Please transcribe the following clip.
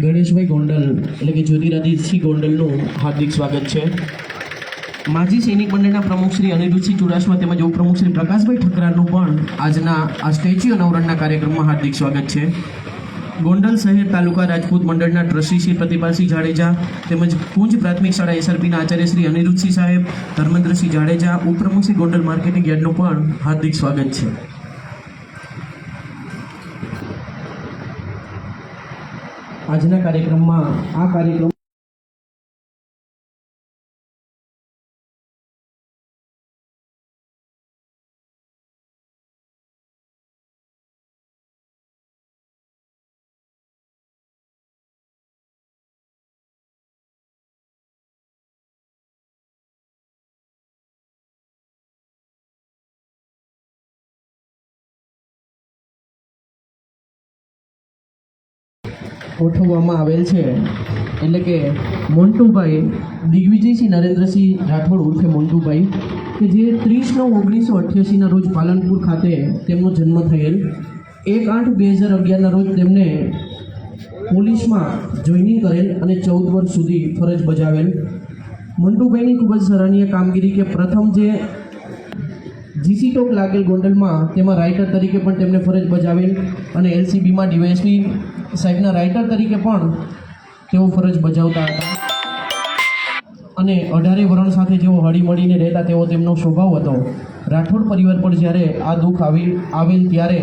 ગણેશભાઈ ગોંડલ, એટલે કે જ્યોતિરાદિત્યસિંહ ગોંડલનું હાર્દિક સ્વાગત છે. માજી સૈનિક મંડળના પ્રમુખ શ્રી અનિરુદ્ધસિંહ ચુડાસમા તેમજ ઉપપ્રમુખ શ્રી પ્રકાશભાઈ ઠકરાનું પણ આજના આ સ્ટેચ્યુ અનાવરણના કાર્યક્રમમાં હાર્દિક સ્વાગત છે. ગોંડલ શહેર તાલુકા રાજપૂત મંડળના ટ્રસ્ટી શ્રી પ્રતિભાસિંહ જાડેજા તેમજ કુંજ પ્રાથમિક શાળા એસઆરપીના આચાર્ય શ્રી અનિરુદ્ધસિંહ સાહેબ, ધર્મેન્દ્રસિંહ જાડેજા, ઉપપ્રમુખ શ્રી ગોંડલ માર્કેટિંગ યાર્ડનું પણ હાર્દિક સ્વાગત છે. આજના કાર્યક્રમમાં આ કાર્યક્રમ ગોઠવવામાં આવેલ છે. એટલે કે મોન્ટુભાઈ દિગ્વિજયસિંહ, નરેન્દ્રસિંહ રાઠોડ ઉર્ફે મોન્ટુભાઈ, કે જે ત્રીસ નવ ઓગણીસો અઠ્યાસીના રોજ પાલનપુર ખાતે તેમનો જન્મ થયેલ. એક આઠ બે હજાર અગિયારના રોજ તેમને પોલીસમાં જોઈનિંગ કરેલ અને ચૌદ વર્ષ સુધી ફરજ બજાવેલ. મંટુભાઈની ખૂબ જ સરાહનીય કામગીરી કે પ્રથમ જે જીસી ટોક લાગેલ ગોંડલમાં તેમાં રાઇટર તરીકે પણ તેમને ફરજ બજાવેલ અને એલસીબીમાં ડીવાયએસપી સાહેબના રાઇટર તરીકે પણ તેઓ ફરજ બજાવતા હતા. અને અઢારે વરણ સાથે જેઓ હળીમળીને રહેતા તેવો તેમનો સ્વભાવ હતો. રાઠોડ પરિવાર પર જ્યારે આ દુઃખ આવી, આવેલ ત્યારે